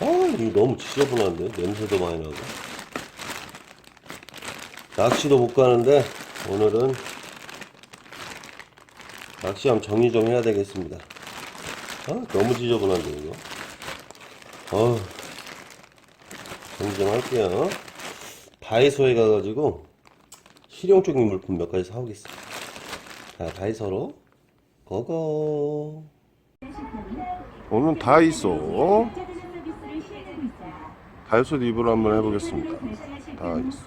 아, 이거 너무 지저분한데? 냄새도 많이 나고. 낚시도 못 가는데, 오늘은 낚시 함 정리 좀 해야 되겠습니다. 아, 너무 지저분한데, 이거. 어 정리 좀 할게요. 다이소에 가가지고, 실용적인 물품 몇 가지 사오겠습니다. 자, 다이소로, 고고. 오늘 다이소. 다이소 리뷰를 한번 해보겠습니다. 다이소.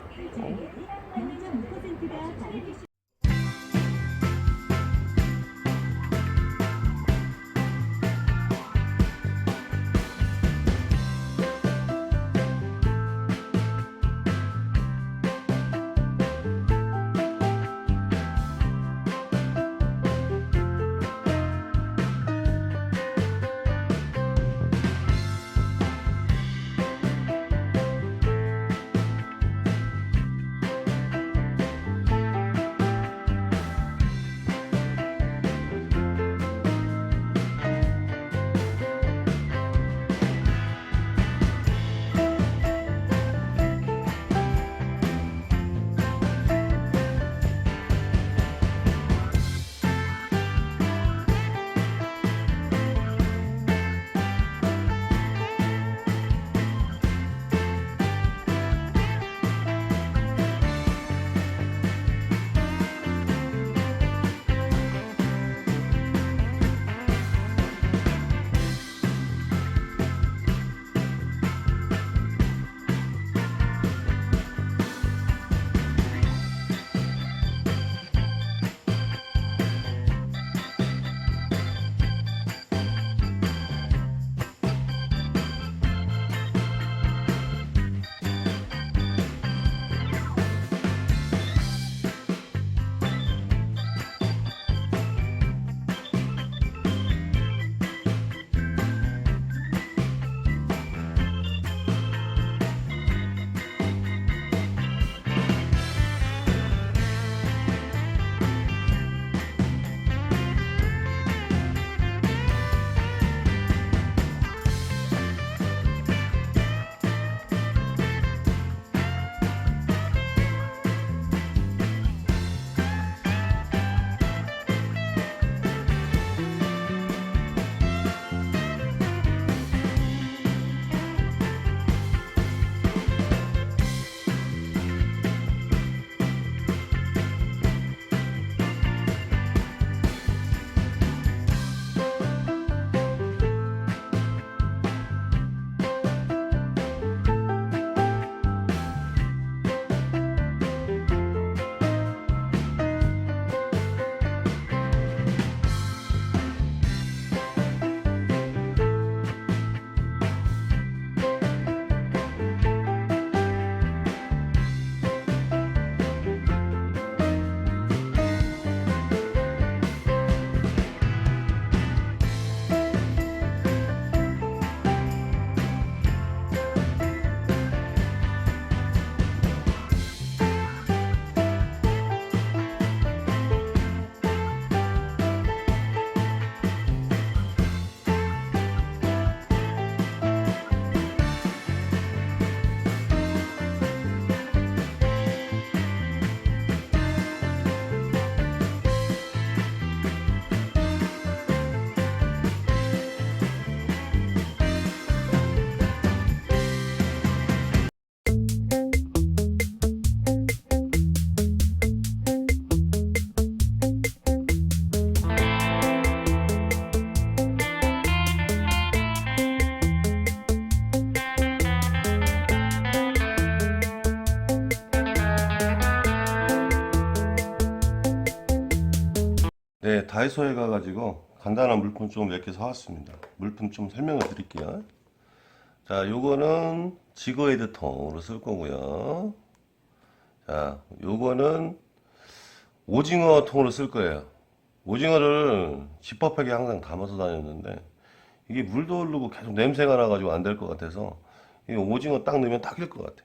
네, 다이소에 가가지고 간단한 물품 좀 몇 개 사왔습니다. 물품 좀 설명을 드릴게요. 자, 요거는 지거헤드 통으로 쓸 거고요. 자, 요거는 오징어 통으로 쓸 거예요. 오징어를 지퍼백에 항상 담아서 다녔는데 이게 물도 흐르고 계속 냄새가 나가지고 안 될 것 같아서 이 오징어 딱 넣으면 딱일 것 같아.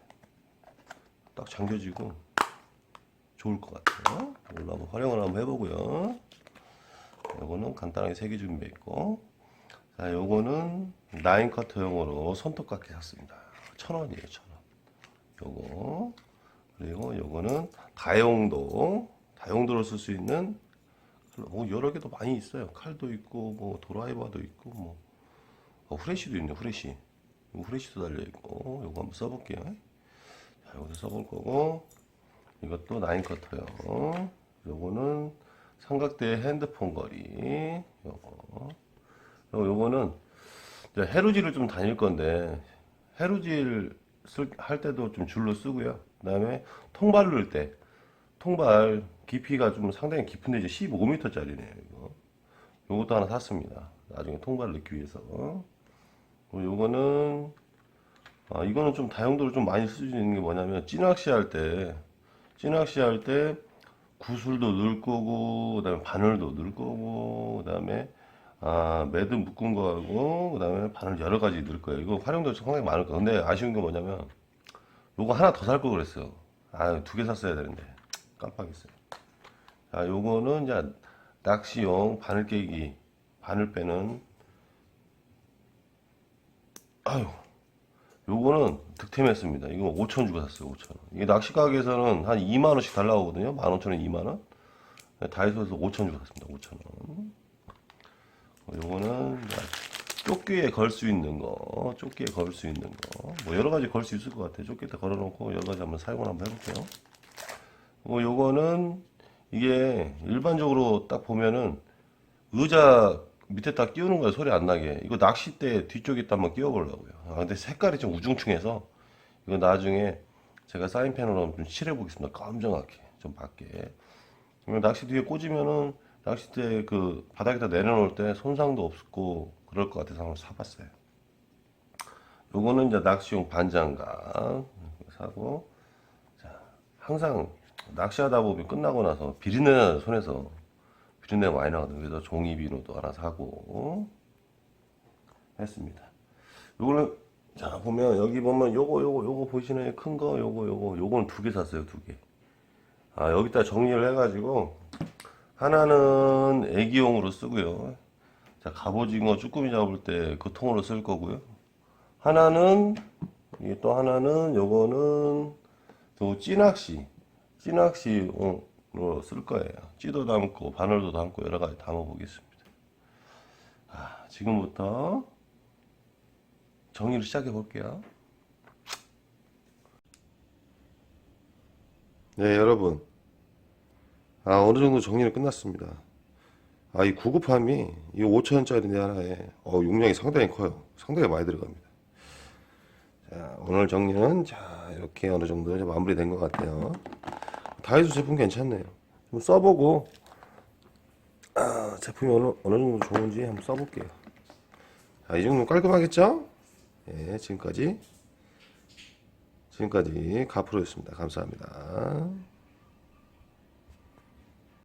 딱 잠겨지고 좋을 것 같아요. 이걸로 한번 활용을 한번 해보고요. 이거는 간단하게 세개 준비했고 자, 요거는 나인 커터용으로 손톱깎이 샀습니다. 천 원이에요, 천 원. 요거. 그리고 요거는 다용도, 다용도로 쓸 수 있는 칼- 뭐 여러 개도 많이 있어요. 칼도 있고, 뭐 드라이버도 있고, 뭐 어, 후레쉬도 있네, 후레쉬. 후레쉬도 달려 있고, 요거 한번 써볼게요. 자, 요거 써볼 거고, 이것도 나인 커터요. 요거는 삼각대 핸드폰 거리. 요거. 요- 요거는 해루질을 좀 다닐 건데 해루질 쓸, 할 때도 좀 줄로 쓰고요. 그 다음에 통발 넣을 때 통발 깊이가 좀 상당히 깊은데 이제 15m짜리네요. 이거. 요것도 하나 샀습니다. 나중에 통발 넣기 위해서. 요거는 아, 이거는 좀 다용도로 좀 많이 쓸 수 있는 게 뭐냐면 찌낚시 할때 찌낚시 할때 구슬도 넣을 거고 그다음에 바늘도 넣을 거고 그다음에 아 매듭 묶은 거하고 그다음에 바늘 여러 가지 넣을 거예요. 이거 활용도 상당히 많을 거예요. 근데 아쉬운 게 뭐냐면 요거 하나 더살걸 그랬어요. 아 두 개 샀어야 되는데 깜빡했어요. 자 요거는 이제 낚시용 바늘 깨기 바늘 빼는 아유 요거는 득템했습니다. 이거 5천 주고 샀어요. 5천 원. 이게 낚시 가게에서는 한 2만 원씩 달라오거든요 15,000원, 2만 원. 다이소에서 5천 주고 샀습니다. 5천 원. 어, 요거는 이제 조끼에 걸 수 있는 거, 조끼에 걸 수 있는 거, 뭐 여러 가지 걸 수 있을 것 같아요. 조끼에 걸어놓고 여러 가지 한번 사용을 한번 해볼게요. 어, 요거는 이게 일반적으로 딱 보면은 의자 밑에 딱 끼우는 거야 소리 안 나게. 이거 낚싯대 뒤쪽에 딱 한번 끼워보려고요. 아, 근데 색깔이 좀 우중충해서 이거 나중에 제가 사인펜으로 좀 칠해 보겠습니다. 검정하게 좀. 그러면 낚시 뒤에 꽂으면은 낚싯대 그 바닥에다 내려놓을 때 손상도 없고 그럴 것 같아서 한번 사봤어요. 요거는 이제 낚시용 반장갑 사고 자 항상 낚시하다 보면 끝나고 나서 비린내 손에서 비린내가 많이 나거든요. 그래서 종이 비누도 하나 사고 했습니다. 요거는 자 보면 여기 보면 요거 요거 요거 보시나요? 큰 거 요거 요거 요거는 두 개 샀어요. 두 개. 아 여기다 정리를 해가지고 하나는 애기용으로 쓰고요. 자 갑오징어 쭈꾸미 잡을 때 그 통으로 쓸 거고요. 하나는 이게 또 하나는 요거는 또 찌낚시 찌낚시 로쓸 거예요. 찌도 담고 바늘도 담고 여러 가지 담아 보겠습니다. 아, 지금부터 정리를 시작해 볼게요. 네, 여러분. 아, 어느 정도 정리는 끝났습니다. 아, 이 구급함이 이 5천원짜리인데 하나에 어, 용량이 상당히 커요. 상당히 많이 들어갑니다. 자, 오늘 정리는 자, 이렇게 어느 정도 마무리된 것 같아요. 다이소 제품 괜찮네요. 좀 써보고 아, 제품이 어느, 어느 정도 좋은지 한번 써볼게요. 자, 이 정도면 깔끔하겠죠? 예, 지금까지 지금까지 가프로였습니다. 감사합니다.